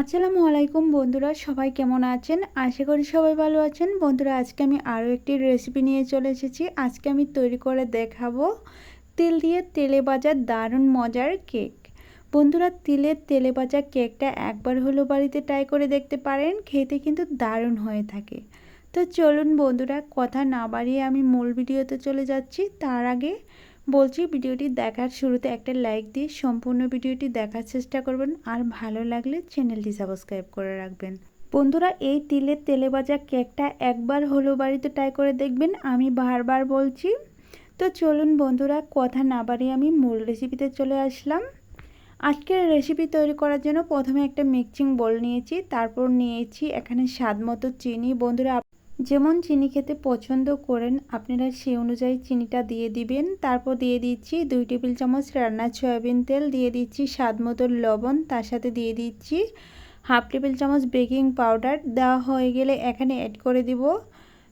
আসসালামু আলাইকুম বন্ধুরা, সবাই কেমন আছেন? আশা করি সবাই ভালো আছেন। বন্ধুরা, আজকে আমি আরও একটি রেসিপি নিয়ে চলে এসেছি। আজকে আমি তৈরি করে দেখাবো তিল দিয়ে তেলে বাজার দারুণ মজার কেক। বন্ধুরা তিলের তেলে ভাজা কেকটা একবার হলো বাড়িতে ট্রাই করে দেখতে পারেন, খেতে কিন্তু দারুণ হয়ে থাকে। তো চলুন বন্ধুরা, কথা না বাড়িয়ে আমি মূল ভিডিওতে চলে যাচ্ছি। তার আগে বলছি, ভিডিওটি দেখার শুরুতে একটা লাইক দিয়ে সম্পূর্ণ ভিডিওটি দেখার চেষ্টা করবেন। আর ভালো লাগলে চ্যানেলটি সাবস্ক্রাইব করে রাখবেন। বন্ধুরা, এই তিলের তেলে ভাজা কেকটা একবার হলো বাড়িতে ট্রাই করে দেখবেন। আমি বারবার বলছি। তো চলুন বন্ধুরা, কথা না বাড়িয়ে আমি মূল রেসিপিতে চলে আসলাম। আজকের রেসিপি তৈরি করার জন্য প্রথমে একটা মিক্সিং বোল নিয়েছি, তারপর নিয়েছি এখানে স্বাদ মতো চিনি। বন্ধুরা যেমন চিনি খেতে পছন্দ করেন, আপনারা সেই অনুযায়ী চিনিটা দিয়ে দিবেন। তারপর দিয়ে দিচ্ছি দুই টেবিল চামচ রান্নার সয়াবিন তেল, দিয়ে দিচ্ছি স্বাদ মতো লবণ, তার সাথে দিয়ে দিচ্ছি হাফ টেবিল চামচ বেকিং পাউডার। দেওয়া হয়ে গেলে এখানে অ্যাড করে দিব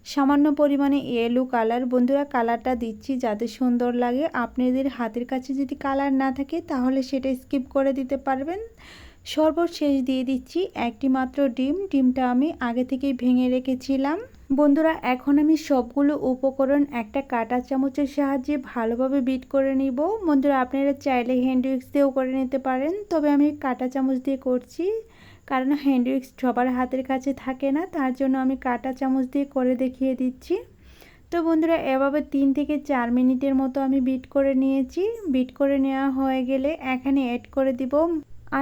সামান্য পরিমাণে ইয়েলো কালার বন্ধুরা কালারটা দিচ্ছি যাতে সুন্দর লাগে। আপনাদের হাতের কাছে যদি কালার না থাকে, তাহলে সেটা স্কিপ করে দিতে পারবেন। সর্বশেষ দিয়ে দিচ্ছি একটি মাত্র ডিম। ডিমটা আমি আগে থেকেই ভেঙে রেখেছিলাম। বন্ধুরা, এখন আমি সবগুলো উপকরণ একটা কাটা চামচের সাহায্যে ভালোভাবে বিট করে নিব। বন্ধুরা, আপনারা চাইলে হ্যান্ড উইক্স দিয়েও করে নিতে পারেন, তবে আমি কাটা চামচ দিয়ে করছি। কারণ হ্যান্ড উইক্স সবার হাতের কাছে থাকে না, তার জন্য আমি কাটা চামচ দিয়ে করে দেখিয়ে দিচ্ছি। তো বন্ধুরা, এভাবে তিন থেকে চার মিনিটের মতো আমি বিট করে নিয়েছি। বিট করে নেওয়া হয়ে গেলে এখানে অ্যাড করে দিব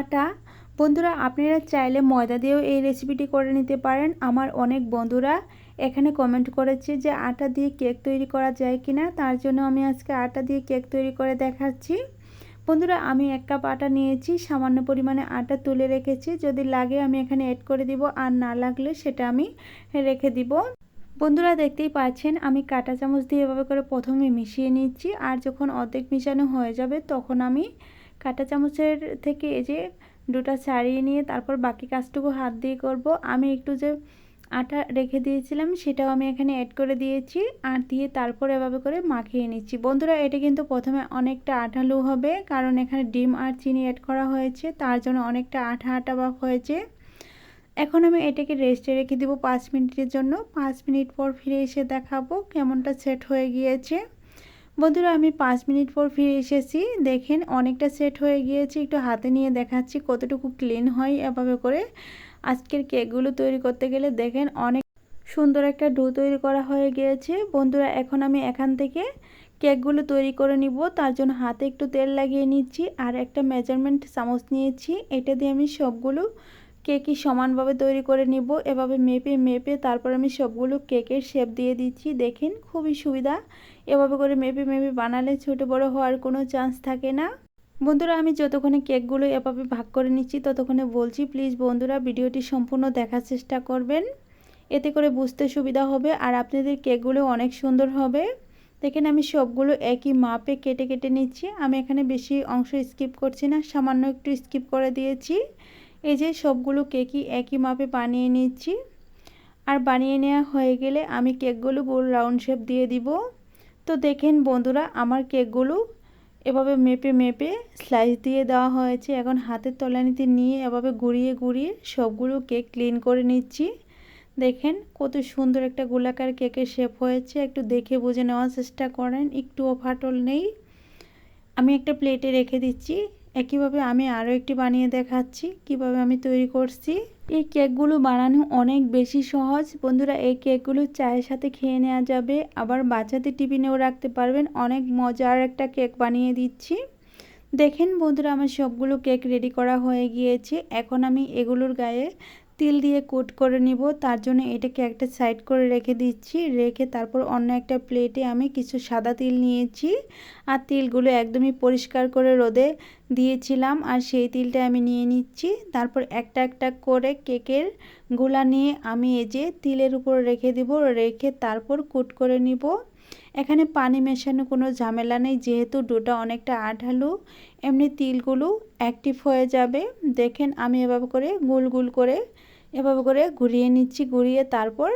আটা। বন্ধুরা, আপনারা চাইলে ময়দা দিয়েও এই রেসিপিটি করে নিতে পারেন। আমার অনেক বন্ধুরা এখানে কমেন্ট করেছে যে, আটা দিয়ে কেক তৈরি করা যায় কি না তার জন্য আমি আজকে আটা দিয়ে কেক তৈরি করে দেখাচ্ছি। বন্ধুরা, আমি এক কাপ আটা নিয়েছি, সামান্য পরিমাণে আটা তুলে রেখেছি। যদি লাগে, আমি এখানে অ্যাড করে দিব, আর না লাগলে, সেটা আমি রেখে দিব। বন্ধুরা, দেখতেই পাচ্ছেন, আমি কাটা চামচ দিয়ে এভাবে করে প্রথমে মিশিয়ে নিচ্ছি, আর যখন অর্ধেক মিশানো হয়ে যাবে, তখন আমি কাটা চামচের থেকে এই যে দুটা ছাড়িয়ে নিয়ে তারপর বাকি কাজটুকু হাত দিয়ে করব। আমি একটু যে আটা রেখে দিয়েছিলাম, সেটাও আমি এখানে অ্যাড করে দিয়েছি আর দিয়ে তারপর এভাবে করে মাখিয়ে নিচ্ছি। বন্ধুরা, এটা কিন্তু প্রথমে অনেকটা আঠালু হবে, কারণ এখানে ডিম আর চিনি অ্যাড করা হয়েছে, তার জন্য অনেকটা আঠা আঠা ভাব হয়েছে। এখন আমি এটাকে রেস্টে রেখে দিব পাঁচ মিনিটের জন্য। পাঁচ মিনিট পর ফিরে এসে দেখাবো কেমনটা সেট হয়ে গিয়েছে। বন্ধুরা, আমি পাঁচ মিনিট পর ফিরে এসেছি। দেখেন, অনেকটা সেট হয়ে গিয়েছে। একটু হাতে নিয়ে দেখাচ্ছি কতটুকু ক্লিন হয় এভাবে করে। আজকের কেকগুলো তৈরি করতে গেলে দেখেন অনেক সুন্দর একটা ডো তৈরি করা হয়ে গিয়েছে। বন্ধুরা, এখন আমি এখান থেকে কেকগুলো তৈরি করে নিব। তার জন্য হাতে একটু তেল লাগিয়ে নিচ্ছি আর একটা মেজারমেন্ট চামচ নিয়েছি। এটা দিয়ে আমি সবগুলো কেকই সমানভাবে তৈরি করে নিব। এভাবে মেপে মেপে তারপর আমি সবগুলো কেকের শেপ দিয়ে দিচ্ছি। দেখেন, খুবই সুবিধা। এভাবে করে মেপে মেপে বানালে ছোটো বড় হওয়ার কোনো চান্স থাকে না। বন্ধুরা, আমি যতক্ষণে কেকগুলো এভাবে ভাগ করে নিচ্ছি, ততক্ষণে বলছি, প্লিজ বন্ধুরা, ভিডিওটি সম্পূর্ণ দেখার চেষ্টা করবেন। এতে করে বুঝতে সুবিধা হবে আর আপনাদের কেকগুলো অনেক সুন্দর হবে। দেখেন, আমি সবগুলো একই মাপে কেটে কেটে নিচ্ছি। আমি এখানে বেশি অংশ স্কিপ করছি না, সামান্য একটু স্কিপ করে দিয়েছি। এই যে সবগুলো কেকই একই মাপে বানিয়ে নিচ্ছি? আর বানিয়ে নেওয়া হয়ে গেলে আমি কেকগুলো গোল রাউন্ড শেপ দিয়ে দিব। তো দেখেন বন্ধুরা, আমার কেকগুলো এভাবে মেপে মেপে স্লাইস দিয়ে দেওয়া হয়েছে। এখন হাতের তলানিতে নিয়ে এভাবে ঘুরিয়ে ঘুরিয়ে সবগুলো কেক ক্লিন করে নিচ্ছি। দেখেন কত সুন্দর একটা গোলাকার কেকের শেপ হয়েছে। একটু দেখে বুঝে নেওয়ার চেষ্টা করেন, একটুও ফাটল নেই। আমি একটা প্লেটে রেখে দিচ্ছি। একইভাবে আমি আরও একটি বানিয়ে দেখাচ্ছি। কীভাবে আমি তৈরি করছি? এই কেকগুলো বানানো অনেক বেশি সহজ। বন্ধুরা, এই কেকগুলো চায়ের সাথে খেয়ে নেওয়া যাবে। আবার বাচ্চাদের টিফিনেও রাখতে পারবেন। অনেক মজার একটা কেক বানিয়ে দিচ্ছি। দেখেন বন্ধুরা, আমার সবগুলো কেক রেডি করা হয়ে গিয়েছে। এখন আমি এগুলোর গায়ে তিল দিয়ে কোট করে নিব। তার জন্য এটাকে একটা সাইড করে রেখে দিচ্ছি। রেখে তারপর অন্য একটা প্লেটে আমি কিছু সাদা তিল নিয়েছি আর তিলগুলো একদমই পরিষ্কার করে রোদে দিয়েছিলাম আর সেই তিলটা আমি নিয়ে নিচ্ছি। তারপর একটা একটা করে কেকের গোলা নিয়ে আমি এই যে তিলের উপর রেখে দিব। রেখে তারপর কুট করে নিব। এখানে পানি মেশানো কোনো ঝামেলা নেই, যেহেতু ডোটা অনেকটা আঠালু, এমনি তিলগুলো অ্যাক্টিভ হয়ে যাবে। দেখেন আমি এভাবে করে গোল গোল করে এভাবে করে ঘুরিয়ে নিচ্ছি, ঘুরিয়ে তারপর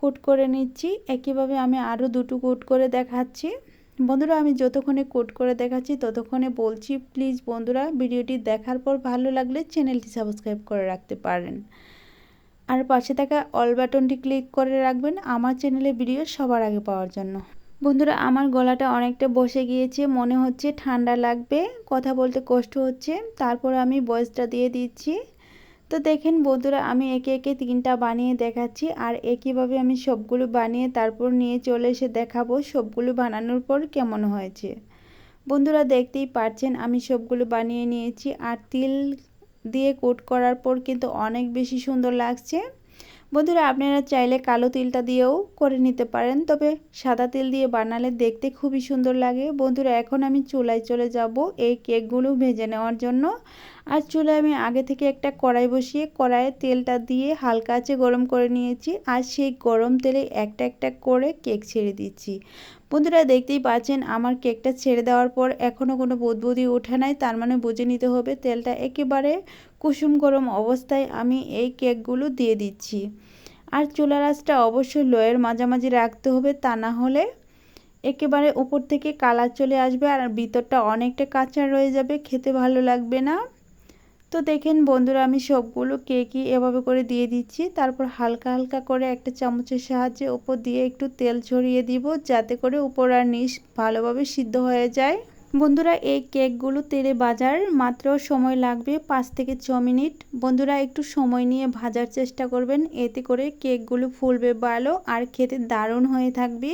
কুট করে নিচ্ছি। একইভাবে আমি আরও দুটো কুট করে দেখাচ্ছি। বন্ধুরা, আমি যতক্ষণে কোট করে দেখাচ্ছি ততক্ষণে বলছি প্লিজ বন্ধুরা, ভিডিওটি দেখার পর ভালো লাগলে চ্যানেলটি সাবস্ক্রাইব করে রাখতে পারেন। আর পাশে থাকা অল বাটনটি ক্লিক করে রাখবেন, আমার চ্যানেলে ভিডিও সবার আগে পাওয়ার জন্য। বন্ধুরা, আমার গলাটা অনেকটা বসে গিয়েছে, মনে হচ্ছে ঠান্ডা লাগবে, কথা বলতে কষ্ট হচ্ছে, তারপর আমি বয়সটা দিয়ে দিচ্ছি। তো দেখেন বন্ধুরা, আমি একে একে তিনটা বানিয়ে দেখাচ্ছি, আর একইভাবে আমি সবগুলো বানিয়ে তারপর নিয়ে চলে এসে দেখাবো সবগুলো বানানোর পর কেমন হয়েছে। বন্ধুরা, দেখতেই পাচ্ছেন, আমি সবগুলো বানিয়ে নিয়েছি, আর তিল দিয়ে কোট করার পর কিন্তু অনেক বেশি সুন্দর লাগছে। বন্ধুরা, আপনারা চাইলে কালো তিলটা দিয়েও করে নিতে পারেন, তবে সাদা তিল দিয়ে বানালে দেখতে খুবই সুন্দর লাগে। বন্ধুরা, এখন আমি চুলায় চলে যাব এই কেকগুলো ভেজে নেওয়ার জন্য। আর চুলায় আমি আগে থেকে একটা কড়াই বসিয়ে কড়াইয়ে তেলটা দিয়ে হালকা আছে গরম করে নিয়েছি। আর সেই গরম তেলে একটা একটা করে কেক ছেড়ে দিচ্ছি। বন্ধুরা দেখতেই পাচ্ছেন, আমার কেকটা ছেড়ে দেওয়ার পর এখনও কোনো বুদবুদি ওঠে নাই, তার মানে বুঝে নিতে হবে তেলটা একেবারে কুসুম গরম অবস্থায় আমি এই কেকগুলো দিয়ে দিচ্ছি। আর চুলা রাসটা অবশ্যই লোয়ের মাঝামাঝি রাখতে হবে, তা না হলে একেবারে উপর থেকে কালার চলে আসবে আর ভিতরটা অনেকটা কাঁচা রয়ে যাবে, খেতে ভালো লাগবে না। তো দেখেন বন্ধুরা, আমি সবগুলো কেকই এভাবে করে দিয়ে দিচ্ছি। তারপর হালকা হালকা করে একটা চামচের সাহায্যে ওপর দিয়ে একটু তেল ছড়িয়ে দিব, যাতে করে উপর আর নিচ ভালোভাবে সিদ্ধ হয়ে যায়। বন্ধুরা, এই কেকগুলো তেলে বাজার, মাত্র সময় লাগবে পাঁচ থেকে ছ মিনিট। বন্ধুরা, একটু সময় নিয়ে ভাজার চেষ্টা করবেন, এতে করে কেকগুলো ফুলবে ভালো আর খেতে দারুণ হয়ে থাকবে।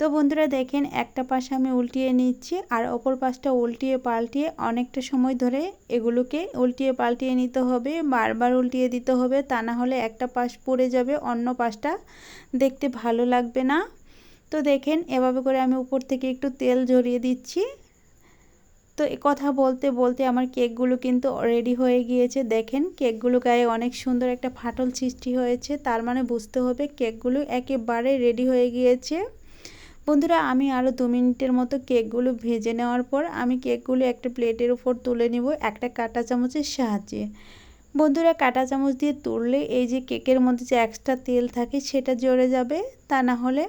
তো বন্ধুরা দেখেন, একটা পাশে আমি উল্টিয়ে নিচ্ছি আর অপর পাশটা উল্টিয়ে পাল্টিয়ে অনেকটা সময় ধরে এগুলোকে উল্টিয়ে পাল্টিয়ে নিতে হবে, বারবার উল্টিয়ে দিতে হবে, তা না হলে একটা পাশ পড়ে যাবে, অন্য পাশটা দেখতে ভালো লাগবে না। তো দেখেন, এভাবে করে আমি উপর থেকে একটু তেল ঝরিয়ে দিচ্ছি। তো কথা বলতে বলতে আমার কেকগুলো কিন্তু রেডি হয়ে গিয়েছে। দেখেন, কেকগুলো গায়ে অনেক সুন্দর একটা ফাটল সৃষ্টি হয়েছে, তার মানে বুঝতে হবে কেকগুলো একেবারে রেডি হয়ে গিয়েছে। বন্ধুরা, আমি আরও দু মিনিটের মতো কেকগুলো ভেজে নেওয়ার পর আমি কেকগুলো একটা প্লেটের উপর তুলে নিব একটা কাঁটা চামচের সাহায্যে। বন্ধুরা, কাঁটা চামচ দিয়ে তুললে এই যে কেকের মধ্যে যে এক্সট্রা তেল থাকে সেটা জড়ে যাবে। তা না হলে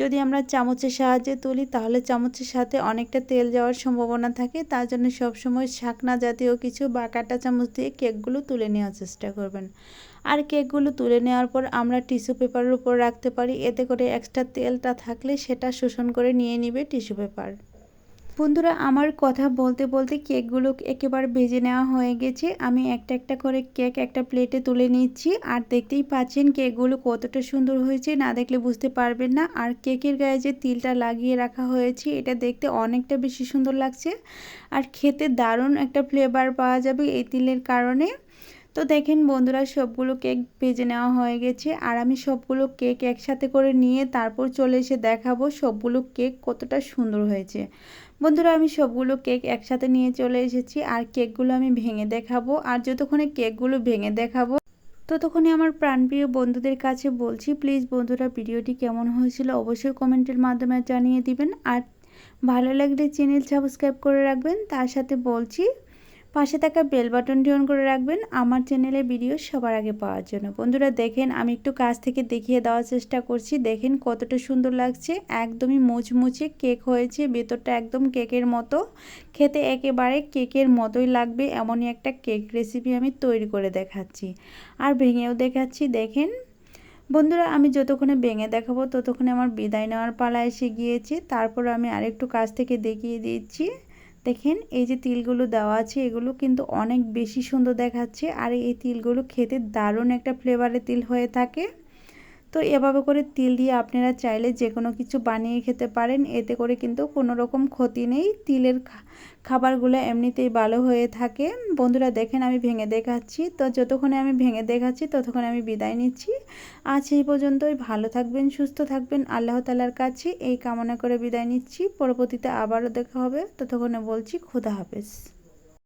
যদি আমরা চামচের সাহায্যে তুলি তাহলে চামচের সাথে অনেকটা তেল যাওয়ার সম্ভাবনা থাকে। তার জন্য সবসময় শাকনা জাতীয় কিছু বা কাটা চামচ দিয়ে কেকগুলো তুলে নেওয়ার চেষ্টা করবেন। আর কেকগুলো তুলে নেওয়ার পর আমরা টিস্যু পেপারের উপর রাখতে পারি। এতে করে এক্সট্রা তেলটা থাকলে সেটা শোষণ করে নিয়ে নিবে টিস্যু পেপার। বন্ধুরা, আমার কথা বলতে বলতে কেকগুলো একেবারে ভেজে নেওয়া হয়ে গেছে। আমি একটা একটা করে কেক একটা প্লেটে তুলে নিচ্ছি। আর দেখতেই পাচ্ছেন কেকগুলো কতটা সুন্দর হয়েছে, না দেখলে বুঝতে পারবেন না। আর কেকের গায়ে যে তিলটা লাগিয়ে রাখা হয়েছে, এটা দেখতে অনেকটা বেশি সুন্দর লাগছে। আর খেতে দারুণ একটা ফ্লেভার পাওয়া যাবে এই তিলের কারণে। তো দেখেন বন্ধুরা, সবগুলো কেক ভেজে নেওয়া হয়ে গেছে। আর আমি সবগুলো কেক একসাথে করে নিয়ে তারপর চলে এসে দেখাবো সবগুলো কেক কতটা সুন্দর হয়েছে। বন্ধুরা, আমি সবগুলো কেক একসাথে নিয়ে চলে এসেছি আর কেকগুলো আমি ভেঙে দেখাবো। আর যতক্ষণে কেকগুলো ভেঙে দেখাবো, ততক্ষণে আমার প্রাণপ্রিয় বন্ধুদের কাছে বলছি, প্লিজ বন্ধুরা, ভিডিওটি কেমন হয়েছিল অবশ্যই কমেন্টের মাধ্যমে জানিয়ে দিবেন। আর ভালো লাগলে চ্যানেল সাবস্ক্রাইব করে রাখবেন। তার সাথে বলছি পাশে থাকা বেল বাটনটি অন করে রাখবেন। আমার চ্যানেলে ভিডিও সবার আগে পাওয়ার জন্য। বন্ধুরা, দেখেন আমি একটু কাছ থেকে দেখিয়ে দেওয়ার চেষ্টা করছি। দেখেন কতটা সুন্দর লাগছে। একদমই মুচমুচে কেক হয়েছে। ভেতরটা একদম কেকের মতো। খেতে একেবারে কেকের মতোই লাগবে। এমনই একটা কেক রেসিপি আমি তৈরি করে দেখাচ্ছি। আর ভেঙেও দেখাচ্ছি। দেখেন, বন্ধুরা, আমি যতক্ষণে ভেঙে দেখাবো, ততক্ষণে আমার বিদায় নেওয়ার পালা এসে গিয়েছে। তারপর আমি আরেকটু কাছ থেকে দেখিয়ে দিচ্ছি। দেখেন, এই যে তিলগুলো দেওয়া আছে, এগুলো কিন্তু অনেক বেশি সুন্দর দেখাচ্ছে। আর এই তিলগুলো খেতে দারুণ একটা ফ্লেভারের তিল হয়ে থাকে। তো এভাবে করে তিল দিয়ে আপনারা চাইলে যে কোনো কিছু বানিয়ে খেতে পারেন। এতে করে কিন্তু কোনো রকম ক্ষতি নেই। তিলের খাবারগুলো এমনিতেই ভালো হয়ে থাকে। বন্ধুরা, দেখেন আমি ভেঙে দেখাচ্ছি। তো যতক্ষণে আমি ভেঙে দেখাচ্ছি, ততক্ষণে আমি বিদায় নিচ্ছি। আজ এই পর্যন্তই। ভালো থাকবেন, সুস্থ থাকবেন। আল্লাহ তালার কাছে এই কামনা করে বিদায় নিচ্ছি। পরবর্তীতে আবারও দেখা হবে। ততক্ষণে বলছি, খুদা হাফেজ।